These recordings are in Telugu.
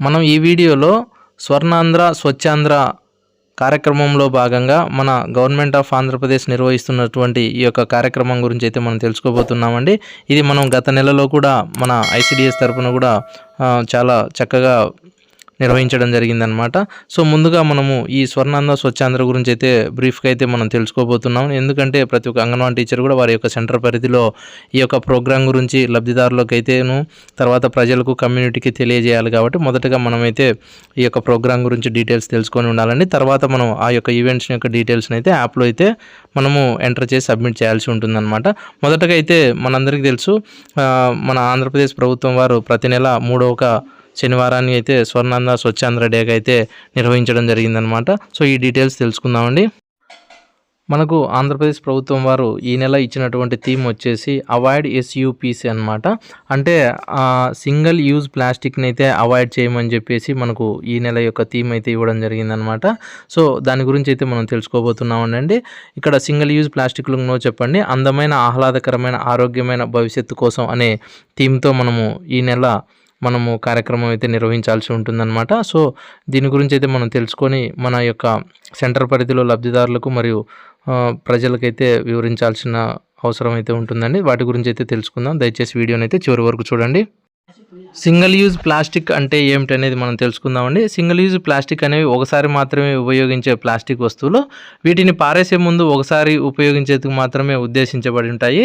మనం ఈ వీడియోలో స్వర్ణాంధ్ర స్వచ్ఛాంధ్ర కార్యక్రమంలో భాగంగా మన గవర్నమెంట్ ఆఫ్ ఆంధ్రప్రదేశ్ నిర్వహిస్తున్నటువంటి ఈ యొక్క కార్యక్రమం గురించి అయితే మనం తెలుసుకోబోతున్నామండి. ఇది మనం గత నెలలో కూడా మన ఐసిడిఎస్ తరఫున కూడా చాలా చక్కగా నిర్వహించడం జరిగిందనమాట సో ముందుగా మనము ఈ స్వర్ణాంద స్వచ్ఛాంధ్ర గురించి అయితే బ్రీఫ్గా అయితే మనం తెలుసుకోబోతున్నాం. ఎందుకంటే ప్రతి ఒక్క అంగన్వాడీ టీచర్ కూడా వారి యొక్క సెంటర్ పరిధిలో ఈ యొక్క ప్రోగ్రాం గురించి లబ్ధిదారులకు అయితేను తర్వాత ప్రజలకు కమ్యూనిటీకి తెలియజేయాలి కాబట్టి మొదటగా మనమైతే ఈ యొక్క ప్రోగ్రాం గురించి డీటెయిల్స్ తెలుసుకొని ఉండాలండి. తర్వాత మనం ఆ యొక్క ఈవెంట్స్ యొక్క డీటెయిల్స్ని అయితే యాప్లో అయితే మనము ఎంటర్ చేసి సబ్మిట్ చేయాల్సి ఉంటుందన్నమాట. మొదటగా అయితే మనందరికీ తెలుసు మన ఆంధ్రప్రదేశ్ ప్రభుత్వం వారు ప్రతి నెల మూడో ఒక శనివారాన్ని అయితే స్వర్ణాంద స్వచ్ఛాంధ్ర డేగా అయితే నిర్వహించడం జరిగిందనమాట సో ఈ డీటెయిల్స్ తెలుసుకుందామండి. మనకు ఆంధ్రప్రదేశ్ ప్రభుత్వం వారు ఈ నెల ఇచ్చినటువంటి థీమ్ వచ్చేసి అవాయిడ్ ఎస్యూపీసీ అనమాట అంటే సింగిల్ యూజ్ ప్లాస్టిక్ని అయితే అవాయిడ్ చేయమని చెప్పేసి మనకు ఈ నెల యొక్క థీమ్ అయితే ఇవ్వడం జరిగిందనమాట సో దాని గురించి అయితే మనం తెలుసుకోబోతున్నామండి. ఇక్కడ సింగిల్ యూజ్ ప్లాస్టిక్లు నో చెప్పండి. అందమైన ఆహ్లాదకరమైన ఆరోగ్యమైన భవిష్యత్తు కోసం అనే థీమ్తో మనము ఈ నెల మనము కార్యక్రమం అయితే నిర్వహించాల్సి ఉంటుందన్నమాట. సో దీని గురించి అయితే మనం తెలుసుకొని మన యొక్క సెంటర్ పరిధిలో లబ్ధిదారులకు మరియు ప్రజలకైతే వివరించాల్సిన అవసరం అయితే ఉంటుందండి. వాటి గురించి అయితే తెలుసుకుందాం. దయచేసి వీడియోని అయితే చివరి వరకు చూడండి. సింగిల్ యూజ్ ప్లాస్టిక్ అంటే ఏమిటనేది మనం తెలుసుకుందామండి. సింగిల్ యూజ్ ప్లాస్టిక్ అనేవి ఒకసారి మాత్రమే ఉపయోగించే ప్లాస్టిక్ వస్తువులు. వీటిని పారేసే ముందు ఒకసారి ఉపయోగించేందుకు మాత్రమే ఉద్దేశించబడి ఉంటాయి.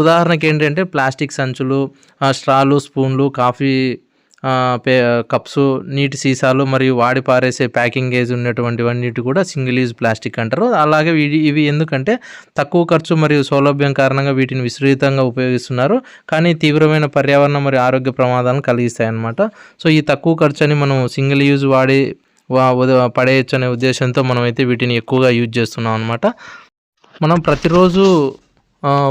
ఉదాహరణకి ఏంటంటే ప్లాస్టిక్ సంచులు స్ట్రాలు స్పూన్లు కాఫీ పే కప్స్ నీటి సీసాలు మరియు వాడి పారేసే ప్యాకింగ్ ఏజ్ ఉన్నటువంటివన్నిటి కూడా సింగిల్ యూజ్ ప్లాస్టిక్ అంటారు. అలాగే ఇవి ఇవి ఎందుకంటే తక్కువ ఖర్చు మరియు సౌలభ్యం కారణంగా వీటిని విస్తృతంగా ఉపయోగిస్తున్నారు. కానీ తీవ్రమైన పర్యావరణ మరియు ఆరోగ్య ప్రమాదాలను కలిగిస్తాయి అన్నమాట సో ఈ తక్కువ ఖర్చు అని మనం సింగిల్ యూజ్ వాడి పడేయచ్చు అనే ఉద్దేశంతో మనం అయితే వీటిని ఎక్కువగా యూజ్ చేస్తున్నాం అనమాట మనం ప్రతిరోజు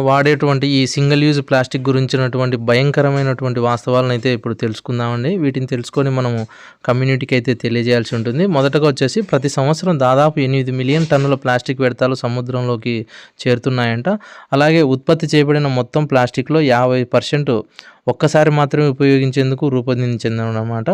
వాడేటువంటి ఈ సింగిల్ యూజ్ ప్లాస్టిక్ గురించినటువంటి భయంకరమైనటువంటి వాస్తవాలను అయితే ఇప్పుడు తెలుసుకుందామండి. వీటిని తెలుసుకొని మనము కమ్యూనిటీకి అయితే తెలియజేయాల్సి ఉంటుంది. మొదటగా వచ్చేసి ప్రతి సంవత్సరం దాదాపు ఎనిమిది మిలియన్ టన్నుల ప్లాస్టిక్ వ్యర్థాలు సముద్రంలోకి చేరుతున్నాయంట. అలాగే ఉత్పత్తి చేయబడిన మొత్తం ప్లాస్టిక్లో యాభై పర్సెంట్ ఒక్కసారి మాత్రమే ఉపయోగించేందుకు రూపొందించిందన్నమాట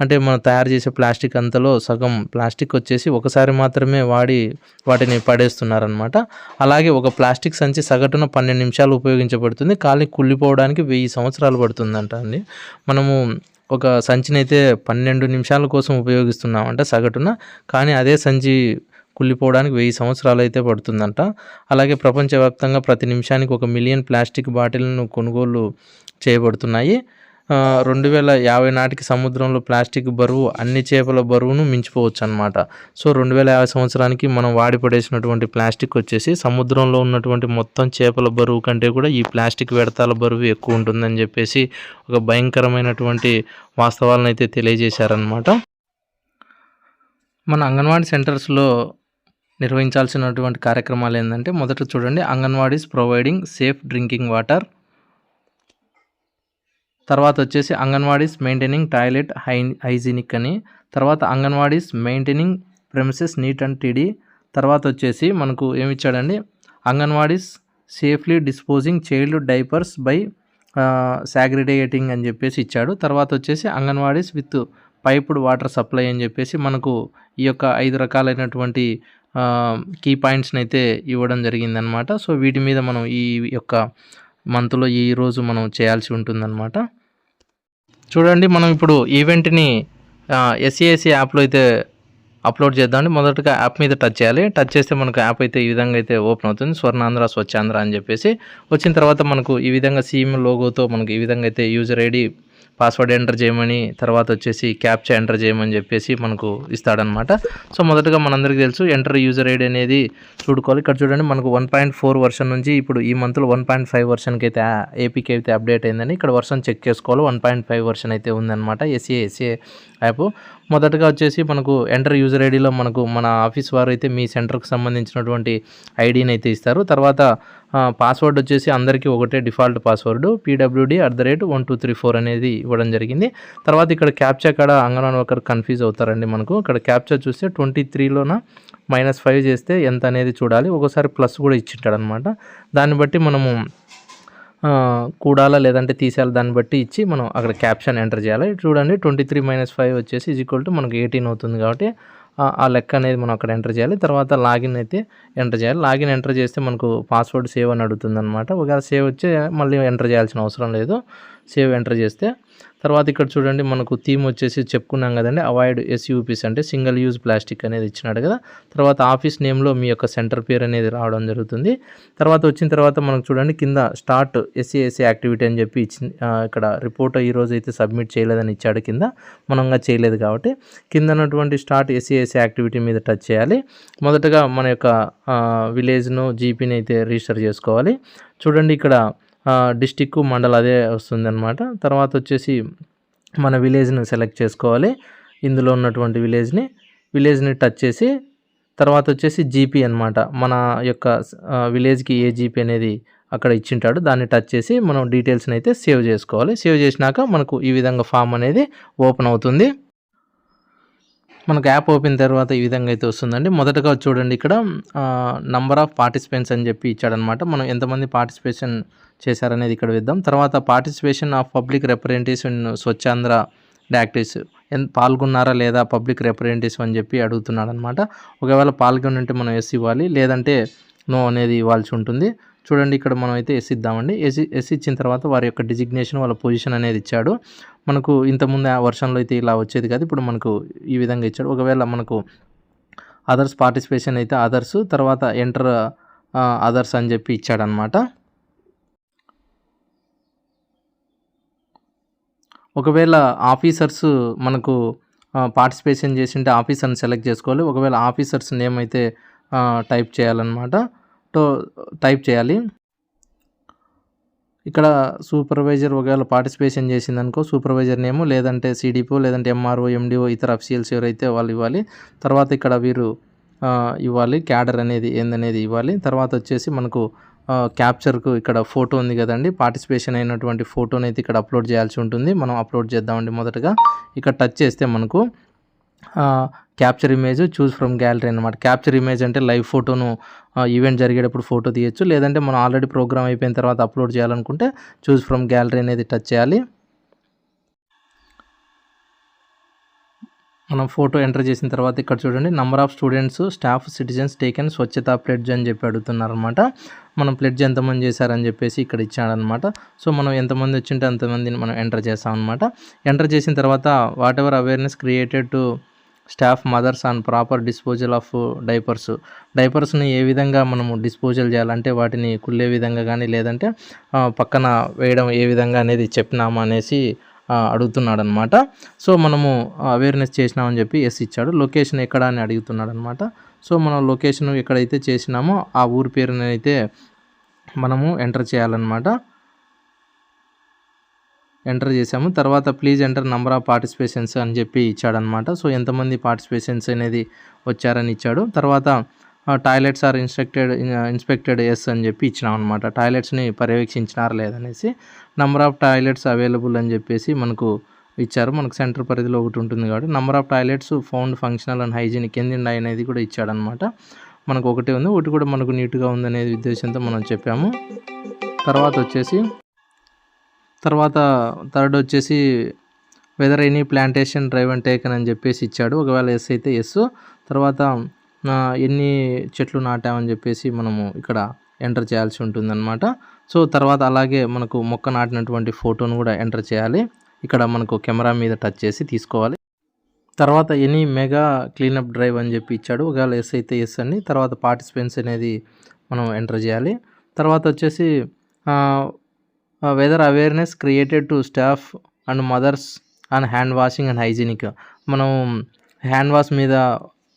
అంటే మనం తయారు చేసే ప్లాస్టిక్ అంతలో సగం ప్లాస్టిక్ వచ్చేసి ఒకసారి మాత్రమే వాడి వాటిని పడేస్తున్నారనమాట అలాగే ఒక ప్లాస్టిక్ సంచి సగటున పన్నెండు నిమిషాలు ఉపయోగించబడుతుంది. కానీ కుళ్ళిపోవడానికి వెయ్యి సంవత్సరాలు పడుతుందంట అండి. మనము ఒక సంచిని అయితే పన్నెండు నిమిషాల కోసం ఉపయోగిస్తున్నామంట సగటున. కానీ అదే సంచి కుళ్ళిపోవడానికి వెయ్యి సంవత్సరాలు అయితే పడుతుందంట. అలాగే ప్రపంచవ్యాప్తంగా ప్రతి నిమిషానికి ఒక మిలియన్ ప్లాస్టిక్ బాటిల్ను కొనుగోలు చేయబడుతున్నాయి. రెండు వేల యాభై నాటికి సముద్రంలో ప్లాస్టిక్ బరువు అన్ని చేపల బరువును మించిపోవచ్చు అనమాట సో రెండు వేల యాభై సంవత్సరానికి మనం వాడి పడేసినటువంటి ప్లాస్టిక్ వచ్చేసి సముద్రంలో ఉన్నటువంటి మొత్తం చేపల బరువు కంటే కూడా ఈ ప్లాస్టిక్ వ్యర్థాల బరువు ఎక్కువ ఉంటుందని చెప్పేసి ఒక భయంకరమైనటువంటి వాస్తవాలను అయితే తెలియజేశారనమాట మన అంగన్వాడీ సెంటర్స్లో నిర్వహించాల్సినటువంటి కార్యక్రమాలు ఏంటంటే మొదట చూడండి anganwadis providing safe drinking water. తర్వాత వచ్చేసి anganwadis maintaining toilet high hygienic అని. తర్వాత anganwadis maintaining premises neat and tidy. తర్వాత వచ్చేసి మనకు ఏమి ఇచ్చాడండి anganwadis safely disposing child diapers by segregating అని చెప్పేసి ఇచ్చాడు. తర్వాత వచ్చేసి anganwadis with piped water supply అని చెప్పేసి మనకు ఈ యొక్క ఐదు రకాలైనటువంటి కీ పాయింట్స్ని అయితే ఇవ్వడం జరిగిందనమాట సో వీటి మీద మనం ఈ యొక్క మంత్లో ఈ రోజు మనం చేయాల్సి ఉంటుందన్నమాట. చూడండి మనం ఇప్పుడు ఈవెంట్ని ఎస్సీఎస్సీ యాప్లో అయితే అప్లోడ్ చేద్దామండి మొదటగా యాప్ మీద టచ్ చేయాలి. టచ్ చేస్తే మనకు యాప్ అయితే ఈ విధంగా అయితే ఓపెన్ అవుతుంది. స్వర్ణాంధ్ర స్వచ్ఛాంధ్ర అని చెప్పేసి. వచ్చిన తర్వాత మనకు ఈ విధంగా సీఎం లోగోతో మనకు ఈ విధంగా అయితే యూజర్ ఐడి పాస్వర్డ్ ఎంటర్ చేయమని తర్వాత వచ్చేసి క్యాప్చా ఎంటర్ చేయమని చెప్పేసి మనకు ఇస్తాడనమాట సో మొదటగా మనందరికీ తెలుసు ఎంటర్ యూజర్ ఐడి అనేది చూడుకోవాలి. ఇక్కడ చూడండి మనకు వన్ పాయింట్ ఫోర్ వర్షన్ నుంచి ఇప్పుడు ఈ మంత్లో వన్ పాయింట్ ఫైవ్ వర్షన్కి అయితే ఏపీకి అయితే అప్డేట్ అయిందని ఇక్కడ వర్షన్ చెక్ చేసుకోవాలి. వన్ పాయింట్ ఫైవ్ వర్షన్ అయితే ఉందన్నమాట ఎస్ఏ ఎస్ఏ యాప్ మొదటగా వచ్చేసి మనకు ఎంటర్ యూజర్ ఐడిలో మనకు మన ఆఫీస్ వారు అయితే మీ సెంటర్కి సంబంధించినటువంటి ఐడిని అయితే ఇస్తారు. తర్వాత పాస్వర్డ్ వచ్చేసి అందరికీ ఒకటే default password PWD at the rate one two three four అనేది ఇవ్వడం జరిగింది. తర్వాత ఇక్కడ క్యాప్చా కాడ అంగన్వాన్ వర్కర్ కన్ఫ్యూజ్ అవుతారండి మనకు. ఇక్కడ క్యాప్చా చూస్తే ట్వంటీ త్రీలోన మైనస్ ఫైవ్ చేస్తే ఎంత అనేది చూడాలి. ఒకసారి ప్లస్ కూడా ఇచ్చింటాడు అనమాట దాన్ని బట్టి మనము కూడాలా లేదంటే తీసేయాలి. దాన్ని బట్టి ఇచ్చి మనం అక్కడ క్యాప్షన్ ఎంటర్ చేయాలి. చూడండి ట్వంటీ త్రీ మైనస్ ఫైవ్ వచ్చేసి ఈజ్ ఈక్వల్ టు మనకు ఎయిటీన్ అవుతుంది కాబట్టి ఆ- లెక్క అనేది మనం అక్కడ ఎంటర్ చేయాలి. తర్వాత లాగిన్ అయితే ఎంటర్ చేయాలి. లాగిన్ ఎంటర్ చేస్తే మనకు పాస్వర్డ్ సేవ్ అని అడుగుతుంది అనమాట ఒకవేళ సేవ్ వచ్చే మళ్ళీ ఎంటర్ చేయాల్సిన అవసరం లేదు. సేవ్ ఎంటర్ చేస్తే తర్వాత ఇక్కడ చూడండి మనకు థీమ్ వచ్చేసి చెప్పుకున్నాం కదండి అవాయిడ్ ఎస్యూపీస్ అంటే సింగిల్ యూజ్ ప్లాస్టిక్ అనేది ఇచ్చినాడు కదా. తర్వాత ఆఫీస్ నేమ్లో మీ యొక్క సెంటర్ పేరు అనేది రావడం జరుగుతుంది. తర్వాత వచ్చిన తర్వాత మనకు చూడండి కింద స్టార్ట్ ఎస్సీ ఎస్సీ యాక్టివిటీ అని చెప్పి ఇచ్చి ఇక్కడ రిపోర్ట్ ఈ రోజు అయితే సబ్మిట్ చేయలేదని ఇచ్చాడు కింద. మనంగా చేయలేదు కాబట్టి. కింద ఉన్నటువంటి స్టార్ట్ ఎస్సీ ఎస్సీ యాక్టివిటీ మీద టచ్ చేయాలి. మొదటగా మన యొక్క విలేజ్ను జీపీని అయితే రిజిస్టర్ చేసుకోవాలి. చూడండి ఇక్కడ డిస్టిక్ మండల్ అదే వస్తుంది అనమాట తర్వాత వచ్చేసి మన విలేజ్ని సెలెక్ట్ చేసుకోవాలి. ఇందులో ఉన్నటువంటి విలేజ్ని విలేజ్ని టచ్ చేసి తర్వాత వచ్చేసి జీపీ అన్నమాట. మన యొక్క విలేజ్కి ఏ జీపీ అనేది అక్కడ ఇచ్చింటాడు దాన్ని టచ్ చేసి మనం డీటెయిల్స్ని అయితే సేవ్ చేసుకోవాలి. సేవ్ చేసినాక మనకు ఈ విధంగా ఫామ్ అనేది ఓపెన్ అవుతుంది. మనకు యాప్ ఓపెన్ తర్వాత ఈ విధంగా అయితే వస్తుందండి. మొదటగా చూడండి ఇక్కడ నంబర్ ఆఫ్ పార్టిసిపెంట్స్ అని చెప్పి ఇచ్చాడనమాట. మనం ఎంతమంది పార్టిసిపేషన్ చేశారనేది ఇక్కడ విద్దాం. తర్వాత participation of public representation Swachhandhra actives ఎన్ పాల్గొన్నారా లేదా పబ్లిక్ రిప్రజెంటేటివ్ అని చెప్పి అడుగుతున్నాడు అనమాట ఒకవేళ పాల్గొని ఉంటే మనం ఎస్ ఇవ్వాలి. లేదంటే నో అనేది ఇవ్వాల్సి ఉంటుంది. చూడండి ఇక్కడ మనం అయితే ఎస్ ఇద్దామండి. ఎస్ ఎస్ ఇచ్చిన తర్వాత వారి యొక్క డిజిగ్నేషన్ వాళ్ళ పొజిషన్ అనేది ఇచ్చాడు. మనకు ఇంతకుముందు ఆ వర్షన్లో అయితే ఇలా వచ్చేది కాదు. ఇప్పుడు మనకు ఈ విధంగా ఇచ్చాడు. ఒకవేళ మనకు అదర్స్ పార్టిసిపేషన్ అయితే అదర్స్ తర్వాత ఎంటర్ అదర్స్ అని చెప్పి ఇచ్చాడనమాట ఒకవేళ ఆఫీసర్స్ మనకు పార్టిసిపేషన్ చేసింటే ఆఫీసర్ని సెలెక్ట్ చేసుకోవాలి. ఒకవేళ ఆఫీసర్స్ నేమ్ అయితే టైప్ చేయాలన్నమాట. తో టైప్ చేయాలి. ఇక్కడ సూపర్వైజర్ ఒకవేళ పార్టిసిపేషన్ చేసిందనుకో సూపర్వైజర్ నేము లేదంటే సిడిపో లేదంటే ఎంఆర్ఓ ఎండిఓ ఇతర అఫీషియల్స్ ఎవరైతే వాళ్ళు ఇవ్వాలి. తర్వాత ఇక్కడ వీరు ఇవ్వాలి క్యాడర్ అనేది ఏందనేది ఇవ్వాలి. తర్వాత వచ్చేసి మనకు క్యాప్చర్కు ఇక్కడ ఫోటో ఉంది కదండి. పార్టిసిపేషన్ అయినటువంటి ఫోటోని అయితే ఇక్కడ అప్లోడ్ చేయాల్సి ఉంటుంది. మనం అప్లోడ్ చేద్దామండి మొదటగా. ఇక్కడ టచ్ చేస్తే మనకు capture image choose from gallery అనమాట క్యాప్చర్ ఇమేజ్ అంటే లైవ్ ఫోటోను ఈవెంట్ జరిగేటప్పుడు ఫోటో తీయొచ్చు. లేదంటే మనం ఆల్రెడీ ప్రోగ్రామ్ అయిపోయిన తర్వాత అప్లోడ్ చేయాలనుకుంటే చూస్ ఫ్రమ్ గ్యాలరీ అనేది టచ్ చేయాలి. మనం ఫోటో ఎంటర్ చేసిన తర్వాత ఇక్కడ చూడండి number of students staff citizens taken Swachhata pledge అని చెప్పి అడుగుతున్నారు అనమాట మనం ప్లెడ్జ్ ఎంతమంది చేశారని చెప్పేసి ఇక్కడ ఇచ్చాడనమాట సో మనం ఎంతమంది వచ్చింటే అంతమందిని మనం ఎంటర్ చేస్తామన్నమాట. ఎంటర్ చేసిన తర్వాత whatever awareness created to staff mothers and proper disposal of diapers డైపర్స్ని ఏ విధంగా మనము డిస్పోజల్ చేయాలంటే వాటిని కుళ్ళే విధంగా కానీ లేదంటే పక్కన వేయడం ఏ విధంగా అనేది చెప్పినామా అనేసి అడుగుతున్నాడు అనమాట సో మనము అవేర్నెస్ చేసినామని చెప్పి ఎస్ ఇచ్చాడు. లొకేషన్ ఎక్కడ అని అడుగుతున్నాడు అనమాట సో మనం లొకేషన్ ఎక్కడైతే చేసినామో ఆ ఊరి పేరుని అయితే మనము ఎంటర్ చేయాలన్నమాట. ఎంటర్ చేసాము తర్వాత please enter number of participations అని చెప్పి ఇచ్చాడనమాట. సో ఎంతమంది పార్టిసిపేషన్స్ అనేది వచ్చారని ఇచ్చాడు. తర్వాత toilets are instructed inspected yes అని చెప్పి ఇచ్చినాం అనమాట టాయిలెట్స్ని పర్యవేక్షించినారు లేదనేసి. నంబర్ ఆఫ్ టాయిలెట్స్ అవైలబుల్ అని చెప్పేసి మనకు ఇచ్చారు. మనకు సెంటర్ పరిధిలో ఒకటి ఉంటుంది కాబట్టి number of toilets found functional and hygienic ఎందిండి అనేది కూడా ఇచ్చాడనమాట మనకు ఒకటే ఉంది. ఒకటి కూడా మనకు నీట్గా ఉందనే ఉద్దేశంతో మనం చెప్పాము. తర్వాత వచ్చేసి తర్వాత థర్డ్ వచ్చేసి whether any plantation drive and taken అని చెప్పేసి ఇచ్చాడు. ఒకవేళ ఎస్ అయితే ఎస్ తర్వాత ఎన్ని చెట్లు నాటామని చెప్పేసి మనము ఇక్కడ ఎంటర్ చేయాల్సి ఉంటుందన్నమాట. సో తర్వాత అలాగే మనకు మొక్క నాటినటువంటి ఫోటోను కూడా ఎంటర్ చేయాలి. ఇక్కడ మనకు కెమెరా మీద టచ్ చేసి తీసుకోవాలి. తర్వాత ఎనీ మెగా క్లీనప్ డ్రైవ్ అని చెప్పి ఇచ్చాడు. ఒకవేళ ఎస్ అయితే ఎస్ అండి తర్వాత పార్టిసిపెంట్స్ అనేది మనం ఎంటర్ చేయాలి. తర్వాత వచ్చేసి whether awareness created to staff and mothers and hand washing and hygienic మనం హ్యాండ్ వాష్ మీద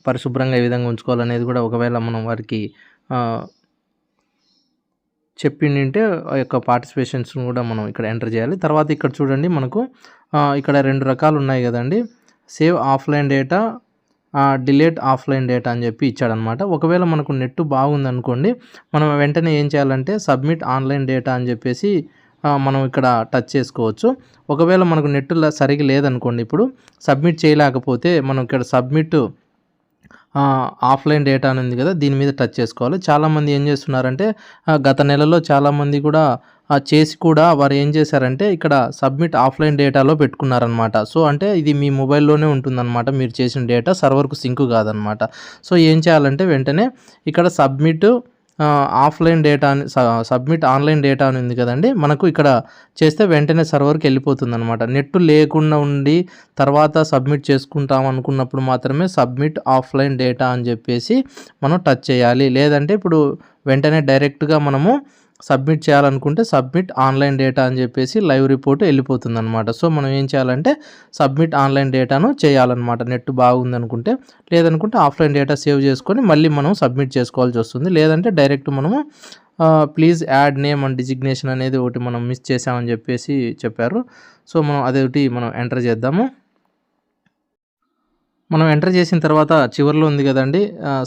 పరిశుభ్రంగా ఏ విధంగా ఉంచుకోవాలనేది కూడా ఒకవేళ మనం వారికి ఆ, చెప్పిండింటే ఆ యొక్క పార్టిసిపేషన్స్ను కూడా మనం ఇక్కడ ఎంటర్ చేయాలి. తర్వాత ఇక్కడ చూడండి మనకు ఇక్కడ రెండు రకాలు ఉన్నాయి కదండి. Save offline data delete offline data అని చెప్పి ఇచ్చాడనమాట. ఒకవేళ మనకు నెట్ బాగుందనుకోండి మనం వెంటనే ఏం చేయాలంటే సబ్మిట్ ఆన్లైన్ డేటా అని చెప్పేసి మనం ఇక్కడ టచ్ చేసుకోవచ్చు. ఒకవేళ మనకు నెట్ సరిగా లేదనుకోండి ఇప్పుడు సబ్మిట్ చేయలేకపోతే మనం ఇక్కడ సబ్మిట్ ఆఫ్లైన్ డేటా అని ఉంది కదా దీని మీద టచ్ చేసుకోవాలి. చాలామంది ఏం చేస్తున్నారంటే గత నెలలో చాలామంది కూడా చేసి కూడా వారు ఏం చేశారంటే ఇక్కడ సబ్మిట్ ఆఫ్లైన్ డేటాలో పెట్టుకున్నారనమాట సో అంటే ఇది మీ మొబైల్లోనే ఉంటుందన్నమాట. మీరు చేసిన డేటా సర్వర్కు సింక్ కాదనమాట సో ఏం చేయాలంటే వెంటనే ఇక్కడ సబ్మిట్ ఆఫ్లైన్ డేటా అని సబ్మిట్ ఆన్లైన్ డేటా అని ఉంది కదండి. మనకు ఇక్కడ చేస్తే వెంటనే సర్వర్కి వెళ్ళిపోతుంది అనమాట నెట్ లేకుండా ఉండి తర్వాత సబ్మిట్ చేసుకుంటాం అనుకున్నప్పుడు మాత్రమే సబ్మిట్ ఆఫ్లైన్ డేటా అని చెప్పేసి మనం టచ్ చేయాలి. లేదంటే ఇప్పుడు వెంటనే డైరెక్ట్గా మనము సబ్మిట్ చేయాలనుకుంటే సబ్మిట్ ఆన్లైన్ డేటా అని చెప్పేసి లైవ్ రిపోర్ట్ వెళ్ళిపోతుంది అనమాట సో మనం ఏం చేయాలంటే సబ్మిట్ ఆన్లైన్ డేటాను చేయాలన్నమాట. నెట్ బాగుందనుకుంటే లేదనుకుంటే ఆఫ్లైన్ డేటా సేవ్ చేసుకొని మళ్ళీ మనం సబ్మిట్ చేసుకోవాల్సి వస్తుంది. లేదంటే డైరెక్ట్ మనము please add name and designation అనేది ఒకటి మనం మిస్ చేసామని చెప్పేసి చెప్పారు. సో మనం అదొకటి మనం ఎంటర్ చేద్దాము. మనం ఎంటర్ చేసిన తర్వాత చివరిలో ఉంది కదండి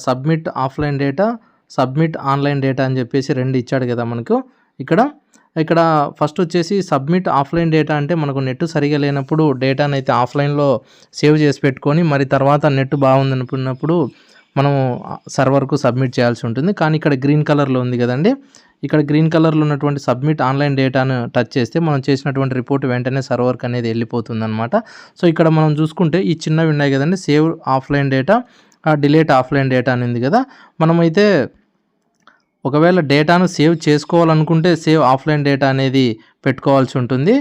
submit offline data submit online data అని చెప్పేసి రెండు ఇచ్చాడు కదా మనకు. ఇక్కడ ఇక్కడ ఫస్ట్ వచ్చేసి సబ్మిట్ ఆఫ్లైన్ డేటా అంటే మనకు నెట్ సరిగా లేనప్పుడు డేటాను అయితే ఆఫ్లైన్లో సేవ్ చేసి పెట్టుకొని మరి తర్వాత నెట్ బాగుంది అనుకున్నప్పుడు మనము సర్వర్కు సబ్మిట్ చేయాల్సి ఉంటుంది. కానీ ఇక్కడ గ్రీన్ కలర్లో ఉంది కదండి. ఇక్కడ గ్రీన్ కలర్లో ఉన్నటువంటి సబ్మిట్ ఆన్లైన్ డేటాను టచ్ చేస్తే మనం చేసినటువంటి రిపోర్ట్ వెంటనే సర్వర్కి అనేది వెళ్ళిపోతుంది అనమాట సో ఇక్కడ మనం చూసుకుంటే ఈ చిన్నవి ఉన్నాయి కదండి. Save offline data delete offline data అని ఉంది కదా మనమైతే ఒకవేళ డేటాను సేవ్ చేసుకోవాలనుకుంటే సేవ్ ఆఫ్లైన్ డేటా అనేది పెట్టుకోవాల్సి ఉంటుంది.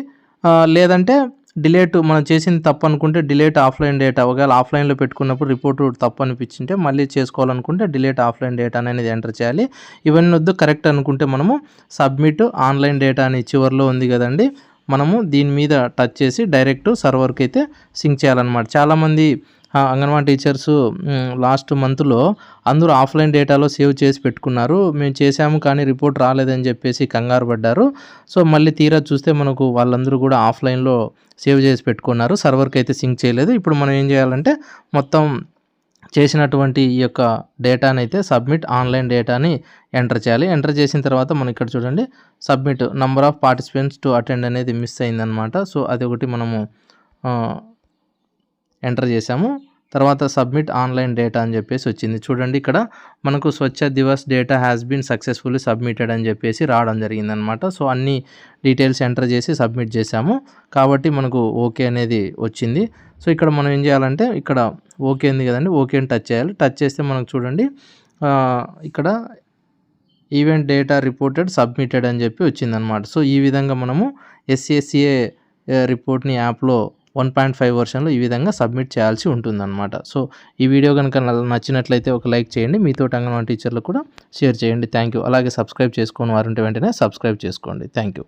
లేదంటే డిలేట్ మనం చేసింది తప్పు అనుకుంటే డిలేట్ ఆఫ్లైన్ డేటా ఒకవేళ ఆఫ్లైన్లో పెట్టుకున్నప్పుడు రిపోర్ట్ తప్పు అనిపించింటే మళ్ళీ చేసుకోవాలనుకుంటే డిలేట్ ఆఫ్లైన్ డేటా అనేది ఎంటర్ చేయాలి. ఇవన్నీ వద్దు కరెక్ట్ అనుకుంటే మనము సబ్మిట్ ఆన్లైన్ డేటా అని చివరిలో ఉంది కదండి మనము దీని మీద టచ్ చేసి డైరెక్ట్ సర్వర్కి అయితే సింక్ చేయాలన్నమాట. చాలామంది అంగన్వాడీ టీచర్స్ లాస్ట్ మంత్లో అందరూ ఆఫ్లైన్ డేటాలో సేవ్ చేసి పెట్టుకున్నారు. మేము చేసాము కానీ రిపోర్ట్ రాలేదని చెప్పేసి కంగారు పడ్డారు. సో మళ్ళీ తీరా చూస్తే మనకు వాళ్ళందరూ కూడా ఆఫ్లైన్లో సేవ్ చేసి పెట్టుకున్నారు. సర్వర్కి అయితే సింక్ చేయలేదు. ఇప్పుడు మనం ఏం చేయాలంటే మొత్తం చేసినటువంటి ఈ యొక్క డేటాని అయితే సబ్మిట్ ఆన్లైన్ డేటాని ఎంటర్ చేయాలి. ఎంటర్ చేసిన తర్వాత మనం ఇక్కడ చూడండి submit number of participants to attend అనేది మిస్ అయిందనమాట సో అది ఒకటి మనము ఎంటర్ చేసాము తర్వాత సబ్మిట్ ఆన్లైన్ డేటా అని చెప్పేసి వచ్చింది. చూడండి ఇక్కడ మనకు Swachh Divas data has been successfully submitted అని చెప్పేసి రావడం జరిగిందనమాట. సో అన్ని డీటెయిల్స్ ఎంటర్ చేసి సబ్మిట్ చేసాము కాబట్టి మనకు ఓకే అనేది వచ్చింది. సో ఇక్కడ మనం ఏం చేయాలంటే ఇక్కడ ఓకే ఉంది కదండి ఓకే అని టచ్ చేయాలి. టచ్ చేస్తే మనకు చూడండి ఇక్కడ ఈవెంట్ డేటా రిపోర్టెడ్ సబ్మిటెడ్ అని చెప్పి వచ్చిందనమాట. సో ఈ విధంగా మనము ఎస్ఎస్సిఏ రిపోర్ట్ని యాప్లో వన్ పాయింట్ ఫైవ్ వర్షన్లో ఈ విధంగా సబ్మిట్ చేయాల్సి ఉంటుందన్నమాట. సో ఈ వీడియో కనుక నచ్చినట్లయితే ఒక లైక్ చేయండి మీతో అంగన్వాడీ టీచర్లు కూడా షేర్ చేయండి. Thank you. అలాగే సబ్స్క్రైబ్ చేసుకోని వారుంటే వెంటనే సబ్స్క్రైబ్ చేసుకోండి. Thank you.